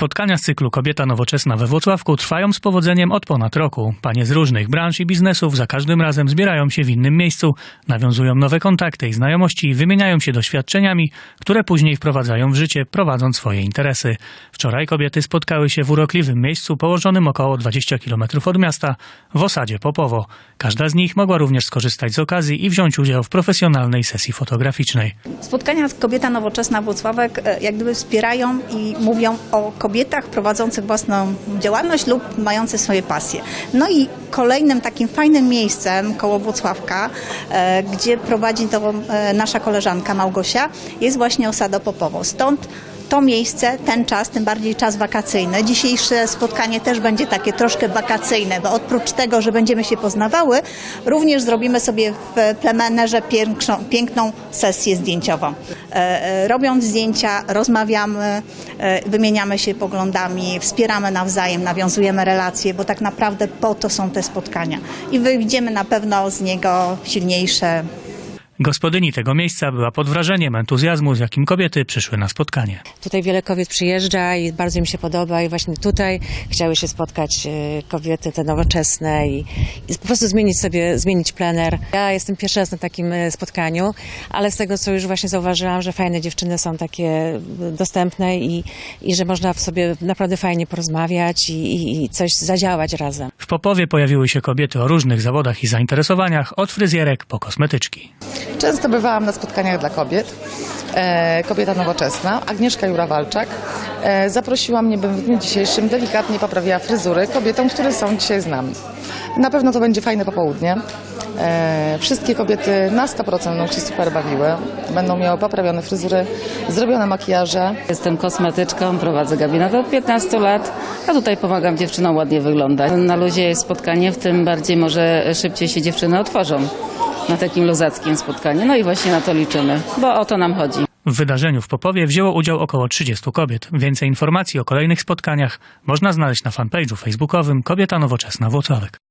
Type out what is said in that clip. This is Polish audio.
Spotkania z cyklu Kobieta Nowoczesna we Włocławku trwają z powodzeniem od ponad roku. Panie z różnych branż i biznesów za każdym razem zbierają się w innym miejscu, nawiązują nowe kontakty i znajomości, wymieniają się doświadczeniami, które później wprowadzają w życie, prowadząc swoje interesy. Wczoraj kobiety spotkały się w urokliwym miejscu położonym około 20 km od miasta, w osadzie Popowo. Każda z nich mogła również skorzystać z okazji i wziąć udział w profesjonalnej sesji fotograficznej. Spotkania z Kobieta Nowoczesna Włocławek e, jak gdyby wspierają i mówią o kobietach prowadzących własną działalność lub mających swoje pasje. No i kolejnym takim fajnym miejscem koło Włocławka, e, gdzie prowadzi to e, nasza koleżanka Małgosia, jest właśnie Osada Popowo. Stąd to miejsce, ten czas, tym bardziej czas wakacyjny. Dzisiejsze spotkanie też będzie takie troszkę wakacyjne, bo oprócz tego, że będziemy się poznawały, również zrobimy sobie w plemenerze piękną, piękną sesję zdjęciową. E, e, Robiąc zdjęcia, rozmawiamy, e, wymieniamy się poglądami, wspieramy nawzajem, nawiązujemy relacje, bo tak naprawdę po to są te spotkania. I wyjdziemy na pewno z niego silniejsze, Gospodyni tego miejsca była pod wrażeniem entuzjazmu, z jakim kobiety przyszły na spotkanie. Tutaj wiele kobiet przyjeżdża i bardzo mi się podoba i właśnie tutaj chciały się spotkać e, kobiety te nowoczesne i, i po prostu zmienić sobie, zmienić plener. Ja jestem pierwszy raz na takim e, spotkaniu, ale z tego co już właśnie zauważyłam, że fajne dziewczyny są takie dostępne i, i że można w sobie naprawdę fajnie porozmawiać i, i, i coś zadziałać razem. Popowie pojawiły się kobiety o różnych zawodach i zainteresowaniach, od fryzjerek po kosmetyczki. Często bywałam na spotkaniach dla kobiet. E, kobieta nowoczesna, Agnieszka Jura-Walczak, e, zaprosiła mnie, bym w dniu dzisiejszym delikatnie poprawiła fryzury kobietom, które są dzisiaj z nami. Na pewno to będzie fajne popołudnie. E, wszystkie kobiety na 100% będą się super bawiły. Będą miały poprawione fryzury, zrobione makijaże. Jestem kosmetyczką, prowadzę gabinet od 15 lat, a tutaj pomagam dziewczynom ładnie wyglądać. Na luzie jest spotkanie, w tym bardziej może szybciej się dziewczyny otworzą na takim luzackim spotkaniu. No i właśnie na to liczymy, bo o to nam chodzi. W wydarzeniu w Popowie wzięło udział około 30 kobiet. Więcej informacji o kolejnych spotkaniach można znaleźć na fanpage'u facebookowym Kobieta Nowoczesna Włocławek.